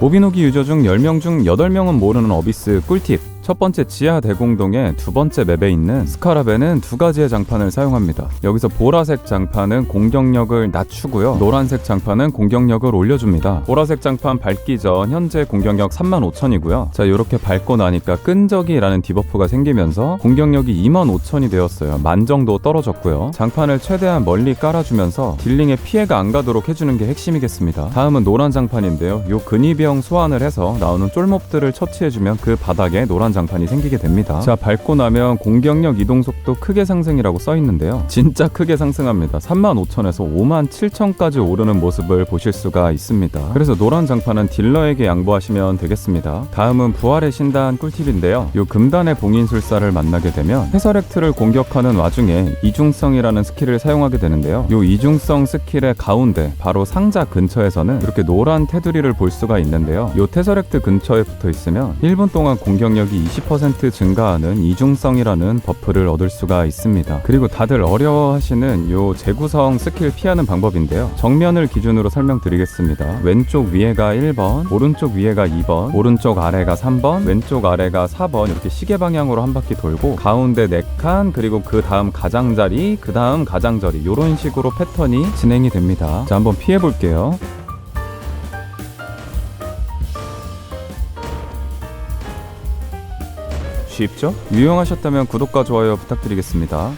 모비노기 유저 중 10명 중 8명은 모르는 어비스 꿀팁 첫 번째 지하 대공동의 두 번째 맵에 있는 스카라벤은 두 가지의 장판을 사용합니다. 여기서 보라색 장판은 공격력을 낮추고요. 노란색 장판은 공격력을 올려줍니다. 보라색 장판 밟기 전 현재 공격력 35,000이고요. 자, 이렇게 밟고 나니까 끈적이라는 디버프가 생기면서 공격력이 25,000이 되었어요. 만 정도 떨어졌고요. 장판을 최대한 멀리 깔아주면서 딜링에 피해가 안 가도록 해주는 게 핵심이겠습니다. 다음은 노란 장판인데요. 요 근위병 소환을 해서 나오는 쫄몹들을 처치해주면 그 바닥에 노란 장판이 생기게 됩니다. 자, 밟고 나면 공격력 이동 속도 크게 상승이라고 써 있는데요. 진짜 크게 상승합니다. 35,000에서 57,000까지 오르는 모습을 보실 수가 있습니다. 그래서 노란 장판은 딜러에게 양보하시면 되겠습니다. 다음은 부활의 신단 꿀팁인데요. 요 금단의 봉인술사를 만나게 되면 해설액트를 공격하는 와중에 이중성이라는 스킬을 사용하게 되는데요. 요 이중성 스킬의 가운데 바로 상자 근처에서는 이렇게 노란 테두리를 볼 수가 있는데요. 요 테서렉트 근처에 붙어 있으면 1분 동안 공격력이 20% 증가하는 이중성이라는 버프를 얻을 수가 있습니다. 그리고 다들 어려워하시는 요 재구성 스킬 피하는 방법인데요. 정면을 기준으로 설명드리겠습니다. 왼쪽 위에가 1번, 오른쪽 위에가 2번, 오른쪽 아래가 3번, 왼쪽 아래가 4번 이렇게 시계 방향으로 한 바퀴 돌고 가운데 4칸 그리고 그 다음 가장자리, 그 다음 가장자리 이런 식으로 패턴이 진행이 됩니다. 자 한번 피해 볼게요. 쉽죠? 유용하셨다면 구독과 좋아요 부탁드리겠습니다.